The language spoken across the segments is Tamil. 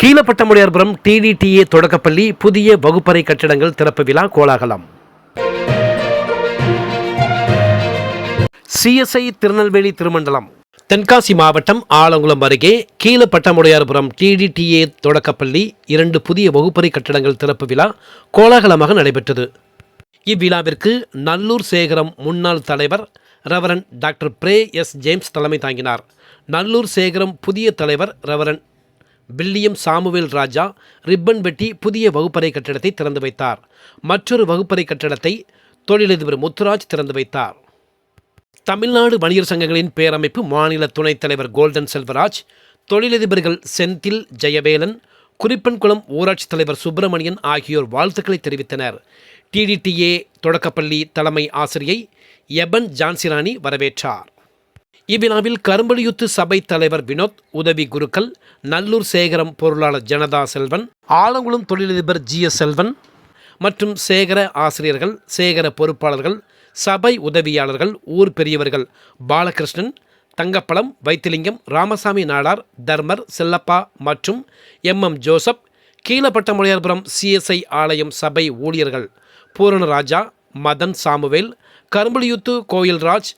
கீழப்பட்டமுடையார்புரம் டிடிடிஏ தொடக்கப்பள்ளி புதிய வகுப்பறை கட்டிடங்கள் திறப்பு விழா கோலாகலம். சிஎஸ்ஐ திருநெல்வேலி திருமண்டலம். தென்காசி மாவட்டம் ஆலங்குளம் அருகே கீழப்பட்டமுடையார்புரம் டிடிடிஏ தொடக்கப்பள்ளி இரண்டு புதிய வகுப்பறை கட்டிடங்கள் திறப்பு விழா கோலாகலமாக நடைபெற்றது. இவ்விழாவிற்கு நல்லூர் சேகரம் முன்னாள் தலைவர் ரெவரன் டாக்டர் பிரே எஸ் ஜேம்ஸ் தலைமை தாங்கினார். நல்லூர் சேகரம் புதிய தலைவர் reverend William Samuel Raja ribbon வெட்டி புதிய வகுப்பறை கட்டிடத்தை திறந்து வைத்தார். மற்றொரு வகுப்பறை கட்டிடத்தை தொழிலதிபர் முத்துராஜ் திறந்து வைத்தார். தமிழ்நாடு வணிகர் சங்கங்களின் பேரமைப்பு மாநில துணைத் தலைவர் கோல்டன் செல்வராஜ் தொழிலதிபர்கள் செந்தில் ஜெயவேலன் குறிப்பன்குளம் ஊராட்சி தலைவர் சுப்பிரமணியன் ஆகியோர் வாழ்த்துக்களை தெரிவித்தனர். டிடிடிஏ தொடக்கப்பள்ளி தலைமை ஆசிரியை எபன் ஜான்சிராணி வரவேற்றார். இவ்விழாவில் கரும்பலியுத்து சபை தலைவர் வினோத் உதவி குருக்கள் நல்லூர் சேகரம் பொருளாளர் ஜனதா செல்வன் ஆலங்குளம் தொழிலதிபர் ஜி எஸ் செல்வன் மற்றும் சேகர ஆசிரியர்கள் சேகர பொறுப்பாளர்கள் சபை உதவியாளர்கள் ஊர் பெரியவர்கள் பாலகிருஷ்ணன் தங்கப்பழம் வைத்திலிங்கம் ராமசாமி நாடார் தர்மர் செல்லப்பா மற்றும் M M Joseph Keezhapattamudaiyarpuram CSI ஆலயம் சபை ஊழியர்கள் பூரணராஜா மதன் சாமுவேல் கரும்பலியுத்து கோயில்ராஜ்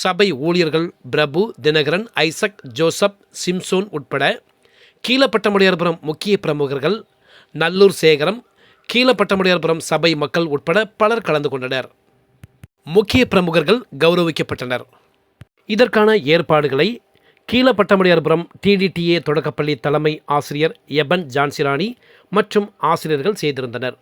சபை ஊழியர்கள் Prabhu Dhinakaran Isaac Joseph Simson உட்பட கீழப்பட்டமுடையார்புரம் முக்கிய பிரமுகர்கள் நல்லூர் சேகரம் கீழப்பட்டமுடையார்புரம் சபை மக்கள் உட்பட பலர் கலந்து கொண்டனர். முக்கிய பிரமுகர்கள் கௌரவிக்கப்பட்டனர். இதற்கான ஏற்பாடுகளை கீழப்பட்டமுடையார்புரம் டிடிடிஏ தொடக்கப்பள்ளி தலைமை ஆசிரியர் எபன் ஜான்சிராணி மற்றும் ஆசிரியர்கள் செய்திருந்தனர்.